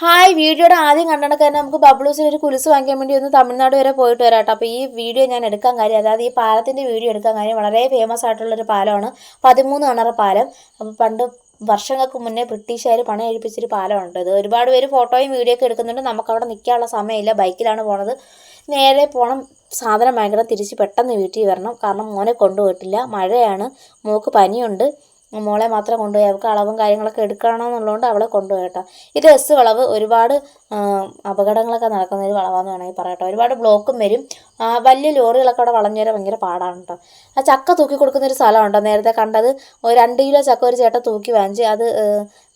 Hi വീഡിയോയുടെ ആദ്യം കണ്ടണക്ക് തന്നെ നമുക്ക് ബബ്ലൂസിന് ഒരു കുലുസ് വാങ്ങിക്കാൻ വേണ്ടി ഒന്ന് തമിഴ്നാട് വരെ പോയിട്ട് വരാം കേട്ടോ. അപ്പോൾ ഈ വീഡിയോ ഞാൻ എടുക്കാൻ കാര്യം അതായത് ഈ പാലത്തിന്റെ വീഡിയോ എടുക്കാൻ കാര്യം വളരെ ഫേമസ് ആയിട്ടുള്ളൊരു പാലമാണ്. പതിമൂന്ന് അണറ പാലം. അപ്പോൾ പണ്ട് വർഷങ്ങൾക്ക് മുന്നേ ബ്രിട്ടീഷുകാർ പണി കഴിപ്പിച്ചൊരു പാലമുണ്ട് ഇത് ഒരുപാട് പേര് ഫോട്ടോയും വീഡിയോ ഒക്കെ എടുക്കുന്നുണ്ട്. നമുക്ക് അവിടെ നിൽക്കാനുള്ള സമയമില്ല. ബൈക്കിലാണ് പോണത്. നേരെ പോകണം സാധനം വാങ്ങിക്കണം തിരിച്ച് പെട്ടെന്ന് വീട്ടിൽ വരണം. കാരണം മോനെ കൊണ്ടുപോയിട്ടില്ല. മഴയാണ്. മോക്ക് പനിയുണ്ട്. മോളെ മാത്രം കൊണ്ടുപോയി. അവൾക്ക് അളവും കാര്യങ്ങളൊക്കെ എടുക്കണമെന്നുള്ളതുകൊണ്ട് അവളെ കൊണ്ടുപോയി കേട്ടോ. ഈ ഡ്രസ്സ് വളവ് ഒരുപാട് അപകടങ്ങളൊക്കെ നടക്കുന്ന ഒരു വളവാന്ന് വേണമെങ്കിൽ പറയട്ടോ ഒരുപാട് ബ്ലോക്കും വരും. വലിയ ലോറികളൊക്കെ അവിടെ വളഞ്ഞു വരാൻ ഭയങ്കര പാടാണ് കേട്ടോ. ആ ചക്ക തൂക്കി കൊടുക്കുന്ന ഒരു സ്ഥലമുണ്ടോ നേരത്തെ കണ്ടത് ഒരു രണ്ട് കിലോ ചക്ക ഒരു ചേട്ടൻ തൂക്കി വാങ്ങിച്ച് അത്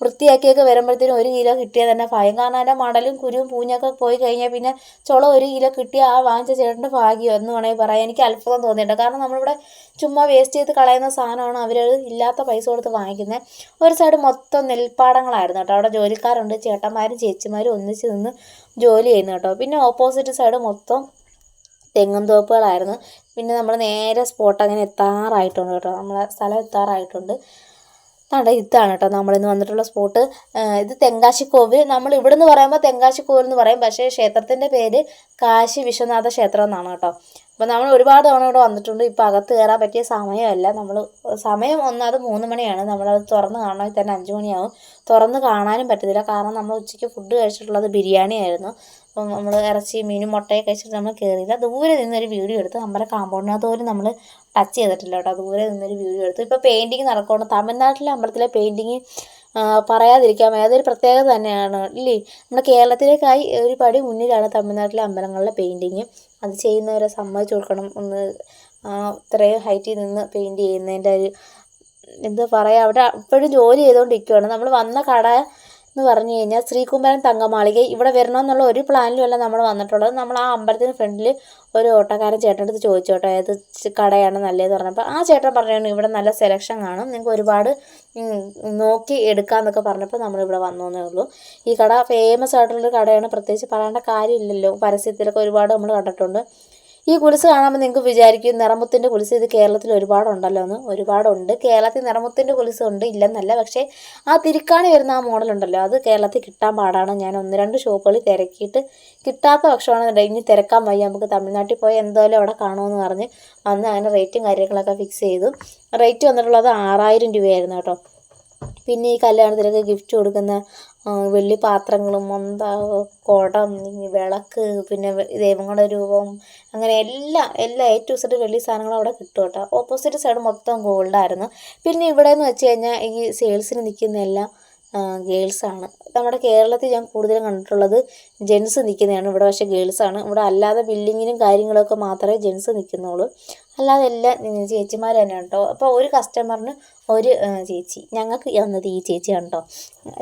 വൃത്തിയാക്കിയൊക്കെ വരുമ്പോഴത്തേനും ഒരു കിലോ കിട്ടിയാൽ തന്നെ ഭയം കാരണം അതിന്റെ മടലും കുരുവും പൂഞ്ഞൊക്കെ പോയി കഴിഞ്ഞാൽ പിന്നെ ചുള ഒരു കിലോ കിട്ടിയ ആ വാങ്ങിച്ച ചേട്ടന്റെ ഭാഗ്യം എന്ന് വേണമെങ്കിൽ പറയാം. എനിക്ക് അത്ഭുതം തോന്നിയിട്ടുണ്ട്. കാരണം നമ്മളിവിടെ ചുമ്മാ വേസ്റ്റ് ചെയ്ത് കളയുന്ന സാധനമാണ് അവർ ഇല്ലാത്ത പൈസ കൊടുത്ത് വാങ്ങിക്കുന്നത്. ഒരു സൈഡ് മൊത്തം നെൽപ്പാടങ്ങളായിരുന്നു കേട്ടോ. അവിടെ ജോലിക്കാരുണ്ട് ചേട്ടന്മാരും ചേച്ചിമാരും ഒന്നിച്ച് നിന്ന് ജോലി ചെയ്യുന്നു കേട്ടോ. പിന്നെ ഓപ്പോസിറ്റ് സൈഡ് മൊത്തം തെങ്ങും തോപ്പുകളായിരുന്നു. പിന്നെ നമ്മൾ നേരെ സ്പോട്ട് അങ്ങനെ എത്താറായിട്ടുണ്ട് കേട്ടോ. നമ്മളെ സ്ഥലം എത്താറായിട്ടുണ്ട്. അതെ ഇതാണ് കേട്ടോ. നമ്മളിന്ന് വന്നിട്ടുള്ള സ്പോട്ട് ഇത് തെങ്കാശി കോവിൽ നമ്മൾ ഇവിടെ നിന്ന് പറയുമ്പോൾ തെങ്കാശിക്കോവിൽ എന്ന് പറയും. പക്ഷേ ക്ഷേത്രത്തിന്റെ പേര് കാശി വിശ്വനാഥ ക്ഷേത്രം എന്നാണ് കേട്ടോ. അപ്പോൾ നമ്മൾ ഒരുപാട് തവണ ഇവിടെ വന്നിട്ടുണ്ട്. ഇപ്പോൾ അകത്ത് കയറാൻ പറ്റിയ സമയമല്ല. നമ്മൾ സമയം ഒന്നാമത് മൂന്ന് മണിയാണ്. നമ്മളത് തുറന്ന് കാണണമെങ്കിൽ തന്നെ അഞ്ച് മണിയാവും. തുറന്ന് കാണാനും പറ്റത്തില്ല. കാരണം നമ്മൾ ഉച്ചയ്ക്ക് ഫുഡ് കഴിച്ചിട്ടുള്ളത് ബിരിയാണി ആയിരുന്നു അപ്പം നമ്മൾ ഇറച്ചി മീനും മുട്ടയൊക്കെ കഴിച്ചിട്ട് നമ്മൾ കയറിയില്ല ദൂരെ നിന്നൊരു വീഡിയോ എടുത്ത് നമ്മുടെ കാമ്പൗണ്ടിനകത്ത് പോലും നമ്മൾ ടച്ച് ചെയ്തിട്ടില്ല കേട്ടോ. ദൂരെ നിന്നൊരു വീഡിയോ എടുത്തു. ഇപ്പോൾ പെയിന്റിങ് നടക്കുകയാണ് തമിഴ്നാട്ടിലെ അമ്പലത്തിലെ പെയിന്റിങ് പറയാതിരിക്കാം ഏതൊരു പ്രത്യേകത തന്നെയാണ് ഇല്ലേ? നമ്മുടെ കേരളത്തിലേക്കായി ഒരു പടി മുന്നിലാണ് തമിഴ്നാട്ടിലെ അമ്പലങ്ങളിലെ പെയിന്റിങ് അത് ചെയ്യുന്നവരെ സമ്മതിച്ചു കൊടുക്കണം. ഒന്ന് ഇത്രയും ഹൈറ്റിൽ നിന്ന് പെയിന്റ് ചെയ്യുന്നതിന്റെ ഒരു എന്താ പറയുക അവിടെ ഇപ്പോഴും ജോലി ചെയ്തുകൊണ്ടിരിക്കുകയാണ് നമ്മൾ വന്ന കട എന്ന് പറഞ്ഞു കഴിഞ്ഞാൽ ശ്രീകുമാരൻ തങ്കമാളിക ഇവിടെ വരണമെന്നുള്ള ഒരു പ്ലാനിലും അല്ല നമ്മൾ വന്നിട്ടുള്ളത്. നമ്മൾ ആ അമ്പലത്തിന് ഫ്രണ്ടിൽ ഒരു ഓട്ടോക്കാരൻ ചേട്ടന്റെ അടുത്ത് ചോദിച്ചു കേട്ടോ ഏത് കടയാണ് നല്ലതെന്ന് പറഞ്ഞപ്പോൾ ആ ചേട്ടൻ പറഞ്ഞു ഇവിടെ നല്ല സെലക്ഷൻ കാണും. നിങ്ങൾക്ക് ഒരുപാട് നോക്കി എടുക്കാമെന്നൊക്കെ പറഞ്ഞപ്പോൾ നമ്മളിവിടെ വന്നു എന്നേ ഉള്ളൂ. ഈ കട ഫേമസ് ആയിട്ടുള്ളൊരു കടയാണ്. പ്രത്യേകിച്ച് പറയേണ്ട കാര്യമില്ലല്ലോ. പരസ്യത്തിലൊക്കെ ഒരുപാട് നമ്മൾ കണ്ടിട്ടുണ്ട്. ഈ കുലിസ് കാണുമ്പോൾ നിങ്ങൾക്ക് വിചാരിക്കും നിറമുത്തിന്റെ കുലിസ് ഇത് കേരളത്തിൽ ഒരുപാടുണ്ടല്ലോ എന്ന്. ഒരുപാടുണ്ട്. കേരളത്തിൽ നിറമുത്തിന്റെ കുലിസ് ഉണ്ട് ഇല്ലെന്നല്ല. പക്ഷേ ആ തിരിക്കാണി വരുന്ന ആ മോഡലുണ്ടല്ലോ. അത് കേരളത്തിൽ കിട്ടാൻ പാടാണ്. ഞാൻ ഒന്ന് രണ്ട് ഷോപ്പുകളിൽ തിരക്കിയിട്ട് കിട്ടാത്ത പക്ഷമാണെന്നുണ്ടെങ്കിൽ ഇനി തിരക്കാൻ വയ്യ. നമുക്ക് തമിഴ്നാട്ടിൽ പോയി എന്തായാലും അവിടെ കാണുമെന്ന് പറഞ്ഞ് അന്ന് അങ്ങനെ റേറ്റും കാര്യങ്ങളൊക്കെ ഫിക്സ് ചെയ്തു. റേറ്റ് വന്നിട്ടുള്ളത് ആറായിരം രൂപയായിരുന്നു കേട്ടോ. പിന്നെ ഈ കല്യാണത്തിനൊക്കെ ഗിഫ്റ്റ് കൊടുക്കുന്ന വെള്ളി പാത്രങ്ങളും മൊന്ത കുടം വിളക്ക് പിന്നെ ദൈവങ്ങളുടെ രൂപം അങ്ങനെ എല്ലാ എല്ലാ എ ടു സെറ്റ് വെള്ളി സാധനങ്ങളും അവിടെ കിട്ടും കേട്ടോ. ഓപ്പോസിറ്റ് സൈഡ് മൊത്തം ഗോൾഡായിരുന്നു പിന്നെ ഇവിടെ എന്ന് വെച്ച് കഴിഞ്ഞാൽ ഈ സെയിൽസിന് നിൽക്കുന്ന എല്ലാം ഗേൾസാണ് നമ്മുടെ കേരളത്തിൽ ഞാൻ കൂടുതലും കണ്ടിട്ടുള്ളത് ജെൻസ് നിൽക്കുന്നതാണ് ഇവിടെ. പക്ഷേ ഗേൾസാണ് ഇവിടെ അല്ലാതെ ബില്ലിങ്ങിനും കാര്യങ്ങളൊക്കെ മാത്രമേ ജെൻസ് നിൽക്കുന്നുള്ളൂ അല്ലാതെ എല്ലാം ചേച്ചിമാർ തന്നെയാണ് കേട്ടോ അപ്പോൾ ഒരു കസ്റ്റമറിന് ഒരു ചേച്ചി. ഞങ്ങൾക്ക് തന്നത് ഈ ചേച്ചിയാണ് കേട്ടോ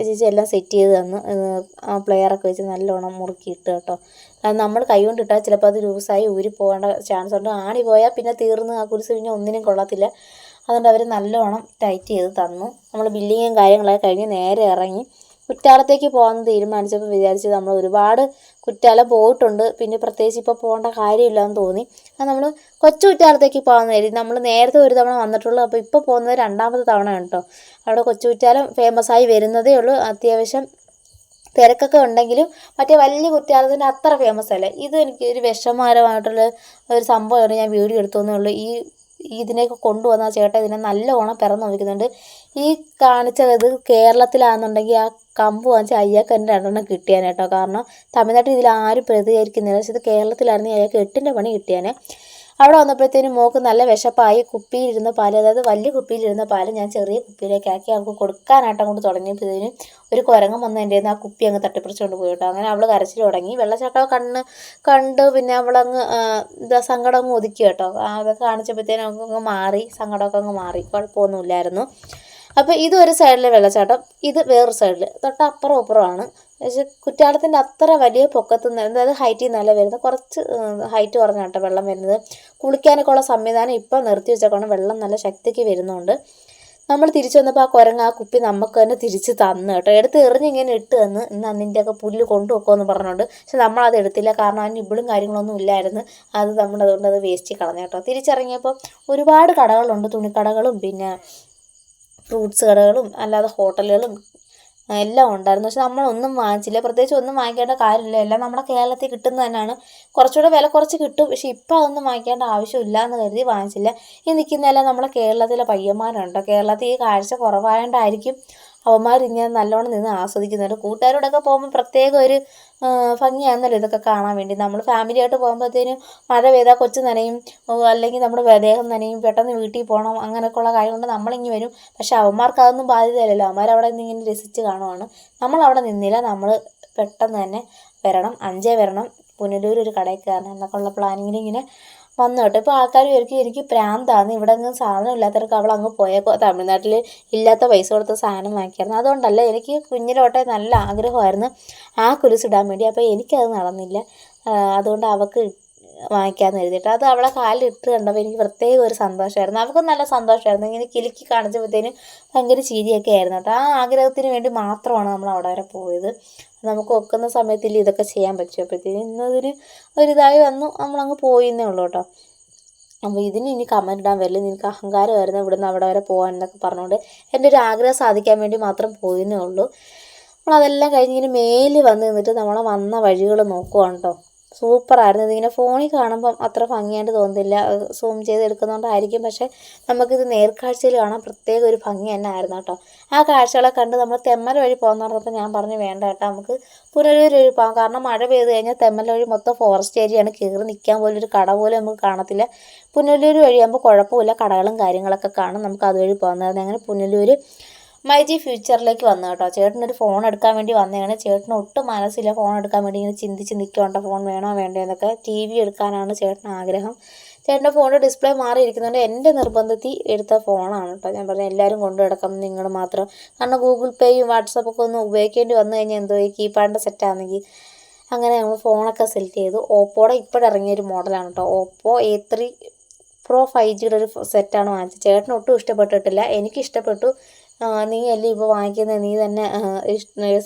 ചേച്ചി എല്ലാം സെറ്റ് ചെയ്ത് തന്നു ആ പ്ലെയറൊക്കെ വെച്ച് നല്ലോണം മുറുക്കിയിട്ട് കേട്ടോ നമ്മൾ കൈ കൊണ്ടിട്ടാൽ ചിലപ്പോൾ അത് ലൂസായി ഊരി പോകേണ്ട ചാൻസ് ഉണ്ട്. ആണി പോയാൽ പിന്നെ തീർന്ന് ആ കുരിശ് പിന്നെ ഒന്നിനും കൊള്ളത്തില്ല. അതുകൊണ്ട് അവർ നല്ലോണം ടൈറ്റ് ചെയ്ത് തന്നു. നമ്മൾ ബില്ലിങ്ങും കാര്യങ്ങളൊക്കെ കഴിഞ്ഞ് നേരെ ഇറങ്ങി കുറ്റാലത്തേക്ക് പോകാമെന്ന് തീരുമാനിച്ചപ്പോൾ വിചാരിച്ച് നമ്മൾ ഒരുപാട് കുറ്റാലം പോയിട്ടുണ്ട്. പിന്നെ പ്രത്യേകിച്ച് ഇപ്പോൾ പോകേണ്ട കാര്യമില്ലെന്ന് തോന്നി. അത് നമ്മൾ കൊച്ചു കുറ്റാലത്തേക്ക് പോകാമെന്ന് കരുതി നമ്മൾ നേരത്തെ ഒരു തവണ വന്നിട്ടുള്ളൂ. അപ്പോൾ ഇപ്പോൾ പോകുന്നത് രണ്ടാമത്തെ തവണയാണ് കേട്ടോ. അവിടെ കൊച്ചു കുറ്റാലം ഫേമസ് ആയി വരുന്നതേ ഉള്ളൂ. അത്യാവശ്യം തിരക്കൊക്കെ ഉണ്ടെങ്കിലും മറ്റേ വലിയ കുറ്റാലത്തിന്റെ അത്ര ഫേമസ് അല്ല. ഇത് എനിക്ക് ഒരു വിഷമകരമായിട്ടുള്ള ഒരു സംഭവമാണ് ഞാൻ വീഡിയോ എടുത്തോന്നേ ഉള്ളൂ. ഈ ഇതിനെയൊക്കെ കൊണ്ടുവന്ന ചേട്ടൻ ഇതിനെ നല്ലോണം പിറന്നു നോക്കുന്നുണ്ട് ഈ കാണിച്ചത് കേരളത്തിലാണെന്നുണ്ടെങ്കിൽ ആ കമ്പ് വാങ്ങിച്ച് അയ്യാക്ക് തന്നെ രണ്ടെണ്ണം കിട്ടിയാൻ കേട്ടോ. കാരണം തമിഴ്നാട്ടിൽ ഇതിൽ ആരും പ്രതികരിക്കുന്നില്ല. പക്ഷേ ഇത് കേരളത്തിലായിരുന്നു അയാൾക്ക് എട്ടിന്റെ പണി കിട്ടിയാനെ. അവിടെ വന്നപ്പോഴത്തേനും മോക്ക് നല്ല വിശപ്പായി. കുപ്പിയിലിരുന്ന പാൽ അതായത് വലിയ കുപ്പിയിലിരുന്ന പാൽ ഞാൻ ചെറിയ കുപ്പിയിലേക്കാക്കി അവൾക്ക് കൊടുക്കാനായിട്ട് അങ്ങോട്ട് തുടങ്ങിയപ്പോഴത്തേനും ഒരു കുരങ്ങൻ വന്ന് എന്റെ ആ കുപ്പി അങ്ങ് തട്ടിപ്പിടിച്ചുകൊണ്ട് പോയി കേട്ടോ. അങ്ങനെ അവൾ കരച്ചിൽ തുടങ്ങി. വെള്ളച്ചാട്ടം കണ്ണ് കണ്ട് പിന്നെ അവളങ്ങ് എന്താ സങ്കടം ഒതുക്കി കേട്ടോ. അതൊക്കെ കാണിച്ചപ്പോഴത്തേനും അവൾക്ക് അങ്ങ് മാറി. സങ്കടമൊക്കെ അങ്ങ് മാറി. കുഴപ്പമൊന്നുമില്ലായിരുന്നു. അപ്പോൾ ഇത് ഒരു സൈഡിലെ വെള്ളച്ചാട്ടം ഇത് വേറൊരു സൈഡിൽ തൊട്ട് അപ്പുറം അപ്പുറമാണ് പക്ഷേ കുറ്റാലത്തിന്റെ അത്ര വലിയ പൊക്കത്ത് നിന്ന് അതായത് ഹൈറ്റിൽ നിന്നല്ല വരുന്നത്. കുറച്ച് ഹൈറ്റ് കുറഞ്ഞ കേട്ടോ വെള്ളം വരുന്നത്. കുളിക്കാനൊക്കെ ഉള്ള സംവിധാനം ഇപ്പം നിർത്തി വെച്ചേക്കണം. വെള്ളം നല്ല ശക്തിക്ക് വരുന്നുണ്ട്. നമ്മൾ തിരിച്ചു വന്നപ്പോൾ ആ കുരങ്ങ് ആ കുപ്പി നമുക്ക് തന്നെ തിരിച്ച് തന്നു കേട്ടോ. എടുത്ത് എറിഞ്ഞിങ്ങനെ ഇട്ട് തന്ന് ഇന്ന് അതിന്റെയൊക്കെ പുല്ല് കൊണ്ടുവെക്കുമെന്ന് പറഞ്ഞുകൊണ്ട് പക്ഷെ നമ്മളത് എടുത്തില്ല. കാരണം അതിന് ഇബിളും കാര്യങ്ങളൊന്നും ഇല്ലായിരുന്നു. അത് നമ്മൾ അതുകൊണ്ട് അത് വേസ്റ്റ് കളഞ്ഞു കേട്ടോ. തിരിച്ചിറങ്ങിയപ്പോൾ ഒരുപാട് കടകളുണ്ട്. തുണിക്കടകളും പിന്നെ ഫ്രൂട്ട്സ് കടകളും അല്ലാതെ ഹോട്ടലുകളും എല്ലാം ഉണ്ടായിരുന്നു. പക്ഷെ നമ്മളൊന്നും വാങ്ങിച്ചില്ല. പ്രത്യേകിച്ച് ഒന്നും വാങ്ങിക്കേണ്ട കാര്യമില്ല. എല്ലാം നമ്മുടെ കേരളത്തിൽ കിട്ടുന്നത് തന്നെയാണ്. കുറച്ചുകൂടെ വില കുറച്ച് കിട്ടും. പക്ഷെ ഇപ്പം അതൊന്നും വാങ്ങിക്കേണ്ട ആവശ്യമില്ല എന്ന് കരുതി വാങ്ങിച്ചില്ല. ഈ നിൽക്കുന്നതെല്ലാം നമ്മുടെ കേരളത്തിലെ പയ്യന്മാരുണ്ട്? കേരളത്തിൽ ഈ കാഴ്ച കുറവായതുകൊണ്ടായിരിക്കും അവന്മാർ ഇങ്ങനെ നല്ലോണം നിന്ന് ആസ്വദിക്കുന്നുണ്ട് കൂട്ടുകാരോടൊക്കെ പോകുമ്പോൾ പ്രത്യേക ഒരു ഭംഗിയാണെന്നല്ലോ ഇതൊക്കെ കാണാൻ വേണ്ടി. നമ്മൾ ഫാമിലിയായിട്ട് പോകുമ്പോഴത്തേനും മഴ പെയ്താൽ കൊച്ചു നനയും അല്ലെങ്കിൽ നമ്മുടെ ദേഹം നനയും പെട്ടെന്ന് വീട്ടിൽ പോകണം അങ്ങനെയൊക്കെയുള്ള കാര്യം കൊണ്ട് നമ്മളിങ്ങി വരും. പക്ഷെ അവന്മാർക്ക് അതൊന്നും ബാധ്യതയില്ലല്ലോ. അവന്മാർ അവിടെ നിന്ന് ഇങ്ങനെ രസിച്ച് കാണുവാണ്. നമ്മൾ അവിടെ നിന്നില്ല. നമ്മൾ പെട്ടെന്ന് തന്നെ വരണം. അഞ്ചേ വരണം. പുനലൂർ ഒരു കടയിൽ കയറണം. എന്നൊക്കെ ഉള്ള പ്ലാനിങ്ങിൽ ഇങ്ങനെ വന്നു കേട്ടോ ഇപ്പോൾ ആൾക്കാർ വിചാരിക്കും എനിക്ക് പ്രാന്താണ് ഇവിടെ ഒന്നും സാധനം ഇല്ലാത്തവർക്ക് അവൾ അങ്ങ് പോയേക്കോ. തമിഴ്നാട്ടിൽ ഇല്ലാത്ത പൈസ കൊടുത്ത സാധനം വാങ്ങിക്കായിരുന്നു. അതുകൊണ്ടല്ല എനിക്ക് കുഞ്ഞിലോട്ടെ നല്ല ആഗ്രഹമായിരുന്നു ആ കുരിശിടാൻ വേണ്ടി. അപ്പോൾ എനിക്കത് നടന്നില്ല. അതുകൊണ്ട് അവൾക്ക് വാങ്ങിക്കാമെന്ന് എഴുതിയിട്ട് അത് അവളെ കാലിലിട്ട് കണ്ടപ്പോൾ എനിക്ക് പ്രത്യേക ഒരു സന്തോഷമായിരുന്നു അവൾക്കും നല്ല സന്തോഷമായിരുന്നു ഇങ്ങനെ കിലുക്കി കാണിച്ചപ്പോഴത്തേനും ഭയങ്കര ചീരിയൊക്കെ ആയിരുന്നു കേട്ടോ. ആ ആഗ്രഹത്തിന് വേണ്ടി മാത്രമാണ് നമ്മൾ അവിടെ വരെ പോയത്. നമുക്ക് ഒക്കുന്ന സമയത്തിൽ ഇതൊക്കെ ചെയ്യാൻ പറ്റും. അപ്പോഴത്തേനും ഇന്നതിന് ഒരിതായി വന്നു. നമ്മളങ്ങ് പോയിന്നേ ഉള്ളൂ കേട്ടോ. അപ്പോൾ ഇതിന് ഇനി കമന്റ് ഇടാൻ വരില്ല. നിനക്ക് അഹങ്കാരമായിരുന്നു ഇവിടുന്ന് അവിടെ വരെ പോകാൻ എന്നൊക്കെ പറഞ്ഞുകൊണ്ട് എന്റെ ഒരു ആഗ്രഹം സാധിക്കാൻ വേണ്ടി മാത്രം പോയിന്നേ ഉള്ളൂ. നമ്മളതെല്ലാം കഴിഞ്ഞ് ഇങ്ങനെ മേൽ വന്ന് നിന്നിട്ട് നമ്മളെ വന്ന വഴികൾ നോക്കുവാണ് കേട്ടോ. സൂപ്പറായിരുന്നു. ഇതിങ്ങനെ ഫോണിൽ കാണുമ്പം അത്ര ഭംഗിയായിട്ട് തോന്നുന്നില്ല. സൂം ചെയ്ത് എടുക്കുന്നതുകൊണ്ടായിരിക്കും പക്ഷേ നമുക്കിത് നേർക്കാഴ്ചയിൽ കാണാൻ പ്രത്യേക ഒരു ഭംഗി തന്നെ ആയിരുന്നു കേട്ടോ. ആ കാഴ്ചകളെ കണ്ട് നമ്മൾ തെമ്മല വഴി പോകുന്ന പറഞ്ഞപ്പോൾ ഞാൻ പറഞ്ഞു വേണ്ട കേട്ടോ നമുക്ക് പുനലൂർ വഴി പോകാം. കാരണം മഴ പെയ്ത് കഴിഞ്ഞാൽ തെമ്മല വഴി മൊത്തം ഫോറസ്റ്റ് ഏരിയയാണ് കയറി നിൽക്കാൻ പോലും ഒരു കട പോലും നമുക്ക് കാണത്തില്ല. പുനലൂർ വഴിയാകുമ്പോൾ കുഴപ്പമില്ല. കടകളും കാര്യങ്ങളൊക്കെ കാണും. നമുക്ക് അതുവഴി പോകുന്നതായിരുന്നു അങ്ങനെ പുനലൂർ മൈജി ഫ്യൂച്ചറിലേക്ക് വന്നു കേട്ടോ. ചേട്ടനൊരു ഫോൺ എടുക്കാൻ വേണ്ടി വന്നതാണ്. ചേട്ടന് ഒട്ടും മനസ്സില്ല ഫോൺ എടുക്കാൻ വേണ്ടി ഇങ്ങനെ ചിന്തിച്ച് നിൽക്കുന്നുണ്ട് ഫോൺ വേണോ വേണ്ടോ എന്നൊക്കെ ടി വി എടുക്കാനാണ് ചേട്ടന് ആഗ്രഹം. ചേട്ടന്റെ ഫോണിന്റെ ഡിസ്പ്ലേ മാറിയിരിക്കുന്നുണ്ട് എന്റെ നിർബന്ധത്തിൽ എടുത്ത ഫോണാണ് കേട്ടോ. ഞാൻ പറഞ്ഞു എല്ലാവരും കൊണ്ടു നിങ്ങൾ മാത്രം. കാരണം ഗൂഗിൾ പേയും വാട്സപ്പൊക്കെ ഒന്ന് ഉപയോഗിക്കേണ്ടി വന്നു കഴിഞ്ഞാൽ എന്തോ ഈ കീപാഡിന്റെ സെറ്റാണെങ്കിൽ അങ്ങനെ നമ്മൾ ഫോണൊക്കെ സെലക്ട് ചെയ്തു. ഓപ്പോടെ ഇപ്പോഴിറങ്ങിയ ഒരു മോഡലാണ് കേട്ടോ. Oppo A three pro five ജിയുടെ ഒരു സെറ്റാണ് വാങ്ങിച്ചത്. ചേട്ടന് ഒട്ടും ഇഷ്ടപ്പെട്ടിട്ടില്ല. എനിക്ക് ഇഷ്ടപ്പെട്ടു. നീ അല്ലേ ഇപ്പോൾ വാങ്ങിക്കുന്നത് നീ തന്നെ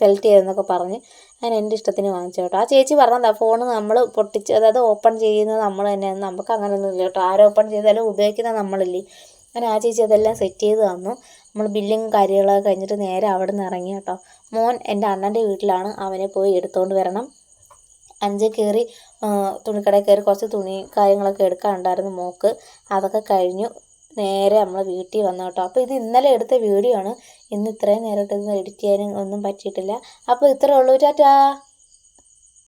സെലക്ട് ചെയ്തെന്നൊക്കെ പറഞ്ഞ് ഞാൻ എന്റെ ഇഷ്ടത്തിന് വാങ്ങിച്ചു കേട്ടോ. ആ ചേച്ചി പറഞ്ഞതാ ഫോൺ നമ്മൾ പൊട്ടിച്ച് അതായത് ഓപ്പൺ ചെയ്യുന്നത് നമ്മൾ തന്നെ നമുക്ക് അങ്ങനെയൊന്നും ഇല്ല കേട്ടോ. ആരും ഓപ്പൺ ചെയ്താലും ഉപയോഗിക്കുന്നത് നമ്മളല്ലേ. അങ്ങനെ ആ ചേച്ചി അതെല്ലാം സെറ്റ് ചെയ്ത് തന്നു. നമ്മൾ ബില്ലും കാര്യങ്ങളൊക്കെ കഴിഞ്ഞിട്ട് നേരെ അവിടെ നിന്ന് ഇറങ്ങി കേട്ടോ. മോൻ എന്റെ അണ്ണന്റെ വീട്ടിലാണ്. അവനെ പോയി എടുത്തുകൊണ്ട് വരണം. അഞ്ച് കയറി തുണിക്കടയിൽ കയറി കുറച്ച് തുണി കാര്യങ്ങളൊക്കെ എടുക്കാനുണ്ടായിരുന്നു മോക്ക്. അതൊക്കെ കഴിഞ്ഞു. നേരെ നമ്മൾ വീട്ടിൽ വന്നു കേട്ടോ അപ്പോൾ ഇത് ഇന്നലെ എടുത്ത വീഡിയോ ആണ്. ഇന്ന് ഇത്രയും ഇത് എഡിറ്റ് ചെയ്യാനും ഒന്നും പറ്റിയിട്ടില്ല. അപ്പോൾ ഇത്രയേ ഉള്ളൂ. ടാറ്റാ.